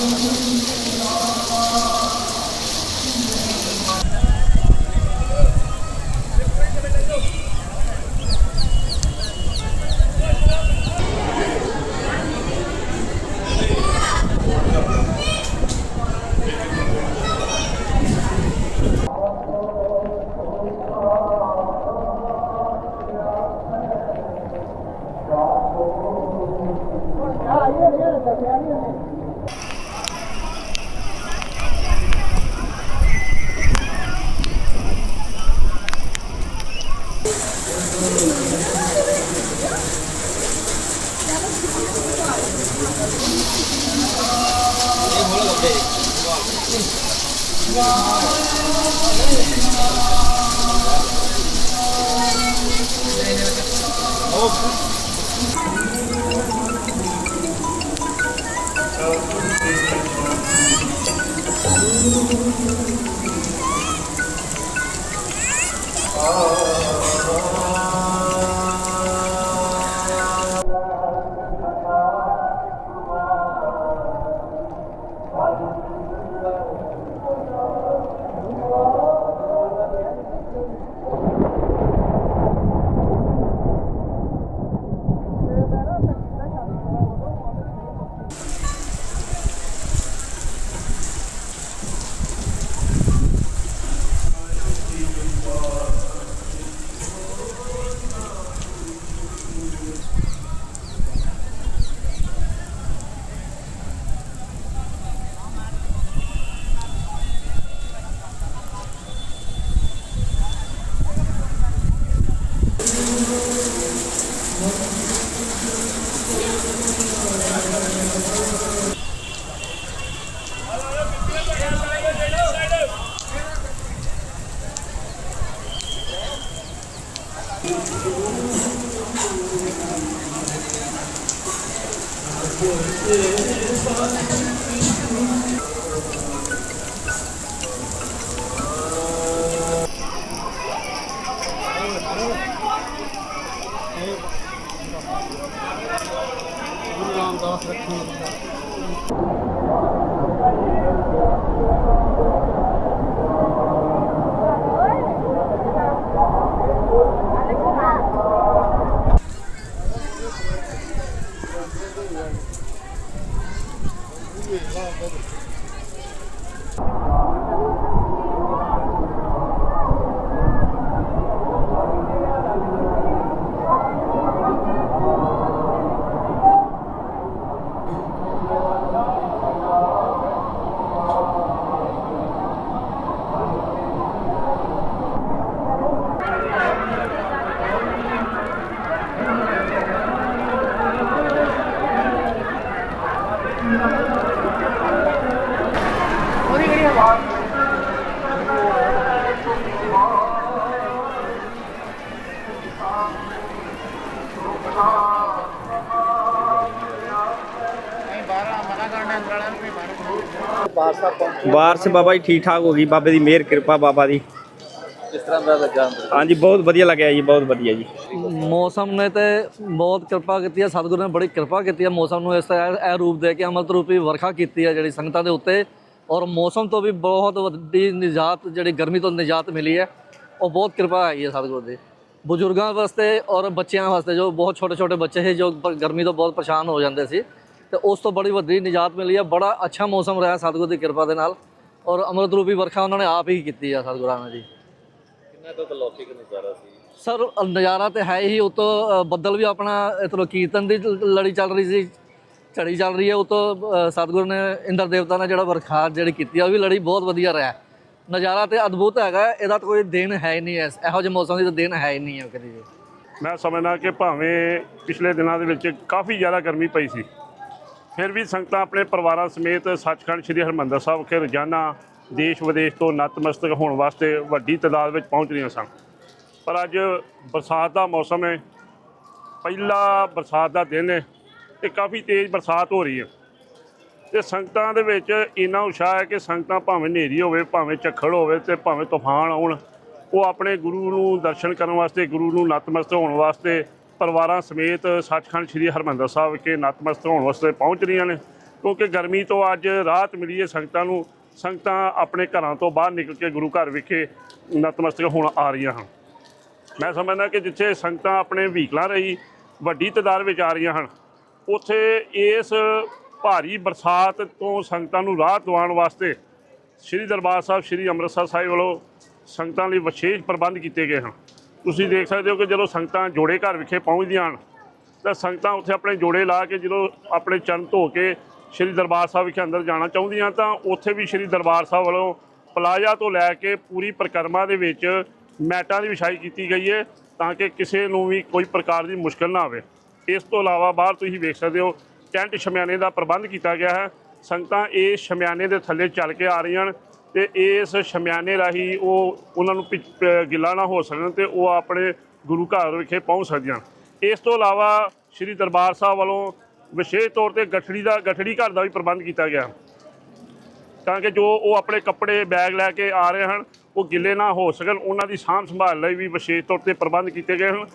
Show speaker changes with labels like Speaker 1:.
Speaker 1: Thank you. Oh. Guru Ramdas ਰੱਖਣ ਦਾ ਬਾਰਿਸ਼ ਬਾਬਾ ਜੀ ਠੀਕ ਠਾਕ ਹੋ ਗਈ ਬਾਬੇ ਦੀ ਮਿਹਰ ਕਿਰਪਾ ਬਾਬਾ ਦੀ।
Speaker 2: ਕਿਸ ਤਰ੍ਹਾਂ ਦਾ ਲੱਗਾ ਅੰਦਰ?
Speaker 1: ਹਾਂਜੀ ਬਹੁਤ ਵਧੀਆ ਲੱਗਿਆ ਜੀ ਬਹੁਤ ਵਧੀਆ ਜੀ।
Speaker 3: ਮੌਸਮ ਨੇ ਤੇ ਬਹੁਤ ਕਿਰਪਾ ਕੀਤੀ ਹੈ ਸਤਿਗੁਰੂ ਨੇ ਬੜੀ ਕਿਰਪਾ ਕੀਤੀ ਹੈ ਮੌਸਮ ਨੂੰ ਇਸ ਤਰ੍ਹਾਂ ਇਹ ਰੂਪ ਦੇ ਕੇ ਅਮਰਤ ਰੂਪੀ ਵਰਖਾ ਕੀਤੀ ਹੈ ਜਿਹੜੀ ਸੰਗਤਾਂ ਦੇ ਉੱਤੇ। ਔਰ ਮੌਸਮ ਤੋਂ ਵੀ ਬਹੁਤ ਵੱਡੀ ਨਿਜਾਤ ਜਿਹੜੀ ਗਰਮੀ ਤੋਂ ਨਿਜਾਤ ਮਿਲੀ ਹੈ ਉਹ ਬਹੁਤ ਕਿਰਪਾ ਹੈਗੀ ਹੈ ਸਤਿਗੁਰੂ ਦੀ। ਬਜ਼ੁਰਗਾਂ ਵਾਸਤੇ ਔਰ ਬੱਚਿਆਂ ਵਾਸਤੇ ਜੋ ਬਹੁਤ ਛੋਟੇ ਛੋਟੇ ਬੱਚੇ ਸੀ ਜੋ ਗਰਮੀ ਤੋਂ ਬਹੁਤ ਪਰੇਸ਼ਾਨ ਹੋ ਜਾਂਦੇ ਸੀ ਤੇ ਉਸ ਤੋਂ ਬੜੀ ਵੱਡੀ ਨਿਜਾਤ ਮਿਲੀ ਹੈ। ਬੜਾ ਅੱਛਾ ਮੌਸਮ ਰਿਹਾ ਸਤਿਗੁਰੂ ਦੀ ਕਿਰਪਾ ਦੇ ਨਾਲ। ਔਰ ਅਮਰਤ ਰੂਪੀ ਵਰਖਾ ਉਹਨਾਂ ਨੇ ਆਪ ਹੀ ਕੀਤੀ ਹੈ ਸਤਿਗੁਰਾਂ ਨੇ ਜੀ
Speaker 2: ਕਿੰਨਾ ਕੁ ਲੌਕਿਕ ਨਜ਼ਾਰਾ ਸੀ?
Speaker 3: ਸਰ ਨਜ਼ਾਰਾ ਤੇ ਹੈ ਹੀ ਉਤੋਂ ਬੱਦਲ ਵੀ ਆਪਣਾ ਇਤਰੋ ਕੀਰਤਨ ਦੀ ਲੜੀ ਚੱਲ ਰਹੀ ਸੀ ਝੜੀ ਚੱਲ ਰਹੀ ਹੈ ਉਤੋਂ ਸਤਿਗੁਰੂ ਨੇ ਇੰਦਰ ਦੇਵਤਾ ਨੇ ਜਿਹੜਾ ਵਰਖਾ ਜਿਹੜੀ ਕੀਤੀ ਆ ਉਹ ਵੀ ਲੜੀ ਬਹੁਤ ਵਧੀਆ ਰਿਹਾ। ਨਜ਼ਾਰਾ ਤੇ ਅਦਭੁਤ ਹੈਗਾ ਇਹਦਾ ਤਾਂ ਕੋਈ ਦਿਨ ਹੈ ਹੀ ਨਹੀਂ ਐਸ ਇਹੋ ਜਿਹੇ ਮੌਸਮ ਦੀ ਤਾਂ ਦਿਨ ਹੈ ਹੀ ਨਹੀਂ ਹੈ ਕਦੀ ਵੀ।
Speaker 4: ਮੈਂ ਸਮਝਦਾ ਕਿ ਭਾਵੇਂ ਪਿਛਲੇ ਦਿਨਾਂ ਦੇ ਵਿੱਚ ਕਾਫੀ ਜ਼ਿਆਦਾ ਗਰਮੀ ਪਈ ਸੀ ਫਿਰ ਵੀ ਸੰਗਤਾਂ ਆਪਣੇ ਪਰਿਵਾਰਾਂ ਸਮੇਤ ਸੱਚਖੰਡ ਸ੍ਰੀ ਹਰਿਮੰਦਰ ਸਾਹਿਬ ਵਿਖੇ ਰੋਜ਼ਾਨਾ ਦੇਸ਼ ਵਿਦੇਸ਼ ਤੋਂ ਨਤਮਸਤਕ ਹੋਣ ਵਾਸਤੇ ਵੱਡੀ ਤਾਦਾਦ ਵਿੱਚ ਪਹੁੰਚ ਰਹੀਆਂ ਸਨ। ਪਰ ਅੱਜ ਬਰਸਾਤ ਦਾ ਮੌਸਮ ਹੈ। ਪਹਿਲਾ ਬਰਸਾਤ ਦਾ ਦਿਨ ਹੈ ਤੇ ਕਾਫੀ ਤੇਜ਼ ਬਰਸਾਤ ਹੋ ਰਹੀ ਹੈ। ਤੇ ਸੰਗਤਾਂ ਦੇ ਵਿੱਚ ਇੰਨਾ ਉਤਸ਼ਾਹ ਹੈ ਕਿ ਸੰਗਤਾਂ ਭਾਵੇਂ ਹਨੇਰੀ ਹੋਵੇ, ਭਾਵੇਂ ਝੱਖੜ ਹੋਵੇ ਤੇ ਭਾਵੇਂ ਤੂਫਾਨ ਆਉਣ, ਉਹ ਆਪਣੇ ਗੁਰੂ ਨੂੰ ਦਰਸ਼ਨ ਕਰਨ ਵਾਸਤੇ, ਗੁਰੂ ਨੂੰ ਨਤਮਸਤਕ ਹੋਣ ਵਾਸਤੇ ਪਰਿਵਾਰਾਂ ਸਮੇਤ ਸੱਚਖੰਡ ਸ੍ਰੀ ਹਰਿਮੰਦਰ ਸਾਹਿਬ ਵਿਖੇ ਨਤਮਸਤਕ ਹੋਣ ਵਾਸਤੇ ਪਹੁੰਚ ਰਹੀਆਂ ਨੇ। ਕਿਉਂਕਿ ਗਰਮੀ ਤੋਂ ਅੱਜ ਰਾਹਤ ਮਿਲੀ ਹੈ ਸੰਗਤਾਂ ਨੂੰ। ਸੰਗਤਾਂ ਆਪਣੇ ਘਰਾਂ ਤੋਂ ਬਾਹਰ ਨਿਕਲ ਕੇ ਗੁਰੂ ਘਰ ਵਿਖੇ ਨਤਮਸਤਕ ਹੋਣ ਆ ਰਹੀਆਂ ਹਨ। ਮੈਂ ਸਮਝਦਾ ਕਿ ਜਿੱਥੇ ਸੰਗਤਾਂ ਆਪਣੇ ਵਹੀਕਲਾਂ ਰਹੀ, ਵੱਡੀ ਤਾਦਾਦ ਵਿੱਚ ਆ ਰਹੀਆਂ ਹਨ, ਉੱਥੇ ਇਸ ਭਾਰੀ ਬਰਸਾਤ ਤੋਂ ਸੰਗਤਾਂ ਨੂੰ ਰਾਹਤ ਦਿਵਾਉਣ ਵਾਸਤੇ ਸ੍ਰੀ ਦਰਬਾਰ ਸਾਹਿਬ, ਸ੍ਰੀ ਅੰਮ੍ਰਿਤਸਰ ਸਾਹਿਬ ਵੱਲੋਂ ਸੰਗਤਾਂ ਲਈ ਵਿਸ਼ੇਸ਼ ਪ੍ਰਬੰਧ ਕੀਤੇ ਗਏ ਹਨ। ਤੁਸੀਂ ਦੇਖ ਸਕਦੇ ਹੋ ਕਿ ਜਦੋਂ ਸੰਗਤਾਂ ਜੋੜੇ ਘਰ ਵਿਖੇ ਪਹੁੰਚਦੀਆਂ ਹਨ, ਤਾਂ ਸੰਗਤਾਂ ਉੱਥੇ ਆਪਣੇ ਜੋੜੇ ਲਾ ਕੇ ਜਦੋਂ ਆਪਣੇ ਚਰਨ ਧੋ ਕੇ ਸ੍ਰੀ ਦਰਬਾਰ ਸਾਹਿਬ ਵਿਖੇ ਅੰਦਰ ਜਾਣਾ ਚਾਹੁੰਦੀਆਂ ਤਾਂ ਉੱਥੇ ਵੀ ਸ੍ਰੀ ਦਰਬਾਰ ਸਾਹਿਬ ਵੱਲੋਂ ਪਲਾਜ਼ਾ ਤੋਂ ਲੈ ਕੇ ਪੂਰੀ ਪਰਿਕਰਮਾ ਦੇ ਵਿੱਚ ਮੈਟਾਂ ਦੀ ਵਿਛਾਈ ਕੀਤੀ ਗਈ ਹੈ ਤਾਂ ਕਿ ਕਿਸੇ ਨੂੰ ਵੀ ਕੋਈ ਪ੍ਰਕਾਰ ਦੀ ਮੁਸ਼ਕਲ ਨਾ ਆਵੇ। ਇਸ ਤੋਂ ਇਲਾਵਾ ਬਾਹਰ ਤੁਸੀਂ ਵੇਖ ਸਕਦੇ ਹੋ ਟੈਂਟ ਸ਼ਮਿਆਨੇ ਦਾ ਪ੍ਰਬੰਧ ਕੀਤਾ ਗਿਆ ਹੈ। ਸੰਗਤਾਂ ਇਸ ਸ਼ਮਿਆਨੇ ਦੇ ਥੱਲੇ ਚੱਲ ਕੇ ਆ ਰਹੀਆਂ ਹਨ ਤੇ ਇਸ ਸ਼ਮਿਆਨੇ ਰਾਹੀਂ ਉਹ ਉਹਨਾਂ ਨੂੰ ਪਿ- ਗਿੱਲਾ ਨਾ ਹੋ ਸਕਣ ਤੇ ਉਹ ਆਪਣੇ ਗੁਰੂ ਘਰ ਵਿਖੇ ਪਹੁੰਚ ਸਕਦੀਆਂ ਇਸ ਤੋਂ ਇਲਾਵਾ ਸ੍ਰੀ ਦਰਬਾਰ ਸਾਹਿਬ ਵੱਲੋਂ ਵਿਸ਼ੇਸ਼ ਤੌਰ ਤੇ ਗਠੜੀ ਦਾ ਗਠੜੀ ਘਰ ਦਾ ਵੀ ਪ੍ਰਬੰਧ ਕੀਤਾ ਗਿਆ। ਤਾਂ ਕਿ ਜੋ ਉਹ ਆਪਣੇ ਕੱਪੜੇ, ਬੈਗ ਲੈ ਕੇ ਆ ਰਹੇ ਹਨ, ਉਹ ਗਿੱਲੇ ਨਾ ਹੋ ਸਕਣ, ਉਹਨਾਂ ਦੀ ਸਾਂਭ ਸੰਭਾਲ ਲਈ ਵੀ ਵਿਸ਼ੇਸ਼ ਤੌਰ ਤੇ ਪ੍ਰਬੰਧ ਕੀਤੇ ਗਏ ਹਨ।